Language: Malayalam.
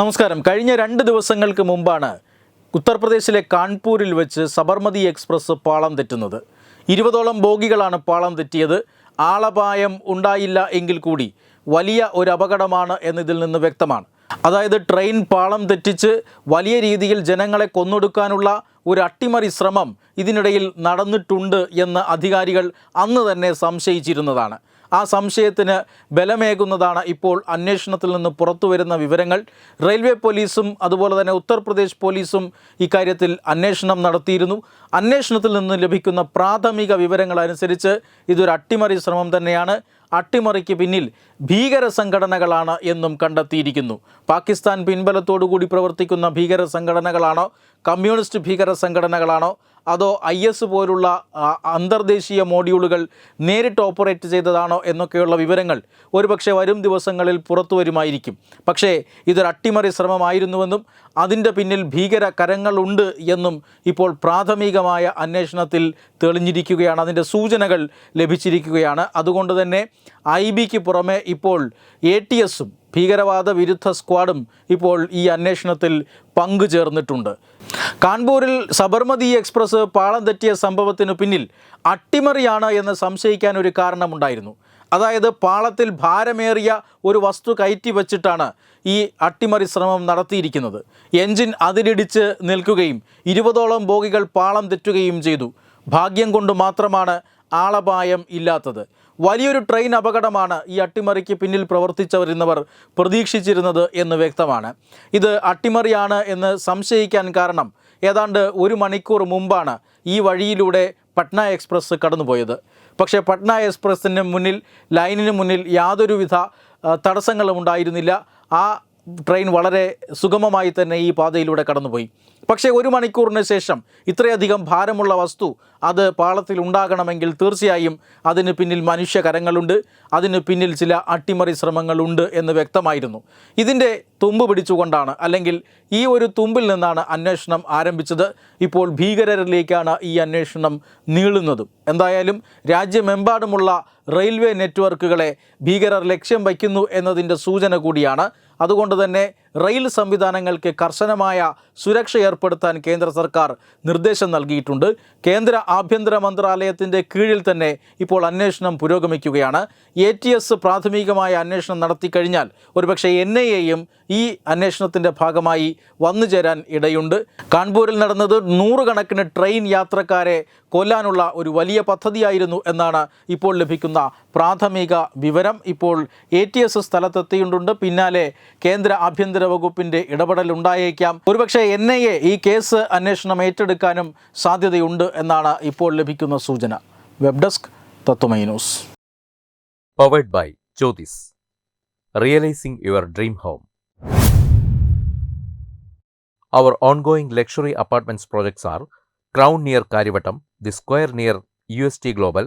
നമസ്കാരം. കഴിഞ്ഞ രണ്ട് ദിവസങ്ങൾക്ക് മുമ്പാണ് ഉത്തർപ്രദേശിലെ കാൺപൂരിൽ വെച്ച് സബർമതി എക്സ്പ്രസ് പാളം തെറ്റുന്നത്. ഇരുപതോളം ബോഗികളാണ് പാളം തെറ്റിയത്. ആളപായം ഉണ്ടായില്ല എങ്കിൽ കൂടി വലിയ ഒരു അപകടമാണ് എന്നതിൽ നിന്ന് വ്യക്തമാണ്. അതായത് ട്രെയിൻ പാളം തെറ്റിച്ച് വലിയ രീതിയിൽ ജനങ്ങളെ കൊന്നൊടുക്കാനുള്ള ഒരു അട്ടിമറി ശ്രമം ഇതിനിടയിൽ നടന്നിട്ടുണ്ട് എന്ന് അധികാരികൾ അന്ന് തന്നെ സംശയിച്ചിരുന്നതാണ്. ആ സംശയത്തിന് ബലമേകുന്നതാണ് ഇപ്പോൾ അന്വേഷണത്തിൽ നിന്ന് പുറത്തു വരുന്ന വിവരങ്ങൾ. റെയിൽവേ പോലീസും അതുപോലെ തന്നെ ഉത്തർപ്രദേശ് പോലീസും ഇക്കാര്യത്തിൽ അന്വേഷണം നടത്തിയിരുന്നു. അന്വേഷണത്തിൽ നിന്ന് ലഭിക്കുന്ന പ്രാഥമിക വിവരങ്ങൾ അനുസരിച്ച് ഇതൊരു അട്ടിമറി ശ്രമം തന്നെയാണ്. അട്ടിമറിക്ക് പിന്നിൽ ഭീകര സംഘടനകളാണ് എന്നും കണ്ടെത്തിയിരിക്കുന്നു. പാകിസ്ഥാൻ പിൻബലത്തോടുകൂടി പ്രവർത്തിക്കുന്ന ഭീകര സംഘടനകളാണോ കമ്മ്യൂണിസ്റ്റ് ഭീകര സംഘടനകളാണോ അതോ ഐ എസ് പോലുള്ള അന്തർദേശീയ മോഡ്യൂളുകൾ നേരിട്ട് ഓപ്പറേറ്റ് ചെയ്തതാണോ എന്നൊക്കെയുള്ള വിവരങ്ങൾ ഒരുപക്ഷെ വരും ദിവസങ്ങളിൽ പുറത്തു വരുമായിരിക്കും പക്ഷേ ഇതൊരു അട്ടിമറി ശ്രമമായിരുന്നുവെന്നും അതിന്റെ പിന്നിൽ ഭീകര കരങ്ങളുണ്ട് എന്നും ഇപ്പോൾ പ്രാഥമികമായ അന്വേഷണത്തിൽ തെളിഞ്ഞിരിക്കുകയാണ്. അതിന്റെ സൂചനകൾ ലഭിച്ചിരിക്കുകയാണ്. അതുകൊണ്ട് തന്നെ ഐ ബിക്ക് പുറമെ ഇപ്പോൾ എ ടി എസും ഭീകരവാദ വിരുദ്ധ സ്ക്വാഡും ഇപ്പോൾ ഈ അന്വേഷണത്തിൽ പങ്കുചേർന്നിട്ടുണ്ട്. കാൺപൂരിൽ സബർമതി എക്സ്പ്രസ് പാളം തെറ്റിയ സംഭവത്തിനു പിന്നിൽ അട്ടിമറിയാണ് എന്ന് സംശയിക്കാൻ ഒരു കാരണമുണ്ടായിരുന്നു. അതായത് പാളത്തിൽ ഭാരമേറിയ ഒരു വസ്തു കയറ്റി വച്ചിട്ടാണ് ഈ അട്ടിമറി ശ്രമം നടത്തിയിരിക്കുന്നത്. എൻജിൻ അതിലിടിച്ച് നിൽക്കുകയും ഇരുപതോളം ബോഗികൾ പാളം തെറ്റുകയും ചെയ്തു. ഭാഗ്യം കൊണ്ട് മാത്രമാണ് ആളപായം ഇല്ലാത്തത്. വലിയൊരു ട്രെയിൻ അപകടമാണ് ഈ അട്ടിമറിക്ക് പിന്നിൽ പ്രവർത്തിച്ചവരുന്നവർ പ്രതീക്ഷിച്ചിരുന്നത് എന്ന് വ്യക്തമാണ്. ഇത് അട്ടിമറിയാണ് എന്ന് സംശയിക്കാൻ കാരണം ഏതാണ്ട് ഒരു മണിക്കൂർ മുമ്പാണ് ഈ വഴിയിലൂടെ പട്ന എക്സ്പ്രസ് കടന്നുപോയത്. പക്ഷേ പട്ന എക്സ്പ്രസ്സിന് മുന്നിൽ ലൈനിന് മുന്നിൽ യാതൊരുവിധ തടസ്സങ്ങളും ഉണ്ടായിരുന്നില്ല. ആ ട്രെയിൻ വളരെ സുഗമമായി തന്നെ ഈ പാതയിലൂടെ കടന്നുപോയി. പക്ഷേ ഒരു മണിക്കൂറിന് ശേഷം ഇത്രയധികം ഭാരമുള്ള വസ്തു അത് പാളത്തിൽ ഉണ്ടാകണമെങ്കിൽ തീർച്ചയായും അതിന് പിന്നിൽ മനുഷ്യ കരങ്ങളുണ്ട് അതിന് പിന്നിൽ ചില അട്ടിമറി ശ്രമങ്ങളുണ്ട് എന്ന് വ്യക്തമായിരുന്നു. ഇതിന്റെ തുമ്പ് പിടിച്ചുകൊണ്ടാണ് അല്ലെങ്കിൽ ഈ ഒരു തുമ്പിൽ നിന്നാണ് അന്വേഷണം ആരംഭിച്ചത്. ഇപ്പോൾ ഭീകരരിലേക്കാണ് ഈ അന്വേഷണം നീളുന്നതും. എന്തായാലും രാജ്യമെമ്പാടുമുള്ള റെയിൽവേ നെറ്റ്വർക്കുകളെ ഭീകരർ ലക്ഷ്യം വയ്ക്കുന്നു എന്നതിന്റെ സൂചന കൂടിയാണ്. അതുകൊണ്ട് തന്നെ റെയിൽ സംവിധാനങ്ങൾക്ക് കർശനമായ സുരക്ഷ ഏർപ്പെടുത്താൻ കേന്ദ്ര സർക്കാർ നിർദ്ദേശം നൽകിയിട്ടുണ്ട്. കേന്ദ്ര ആഭ്യന്തര മന്ത്രാലയത്തിന്റെ കീഴിൽ തന്നെ ഇപ്പോൾ അന്വേഷണം പുരോഗമിക്കുകയാണ്. എ ടി എസ് പ്രാഥമികമായ അന്വേഷണം നടത്തിക്കഴിഞ്ഞാൽ ഒരുപക്ഷെ എൻ ഐ എയും ഈ അന്വേഷണത്തിന്റെ ഭാഗമായി വന്നു ചേരാൻ ഇടയുണ്ട്. കാൺപൂരിൽ നടന്നത് നൂറുകണക്കിന് ട്രെയിൻ യാത്രക്കാരെ കൊല്ലാനുള്ള ഒരു വലിയ പദ്ധതിയായിരുന്നു എന്നാണ് ഇപ്പോൾ ലഭിക്കുന്ന പ്രാഥമിക വിവരം ഇപ്പോൾ എ ടി എസ് സ്ഥലത്തെത്തിയിട്ടുണ്ട് പിന്നാലെ കേന്ദ്ര ആഭ്യന്തര വകുപ്പിന്റെ ഇടപെടൽ ഉണ്ടായേക്കാം ഒരുപക്ഷെ എൻ ഐ എ ഈ കേസ് അന്വേഷണം ഏറ്റെടുക്കാനും സാധ്യതയുണ്ട് എന്നാണ് ഇപ്പോൾ ലഭിക്കുന്ന സൂചന web desk Tatvamayi news powered by Jyotis. Realizing your dream home. Our ongoing luxury apartments projects are Crown near Karivattam, The Square near UST Global,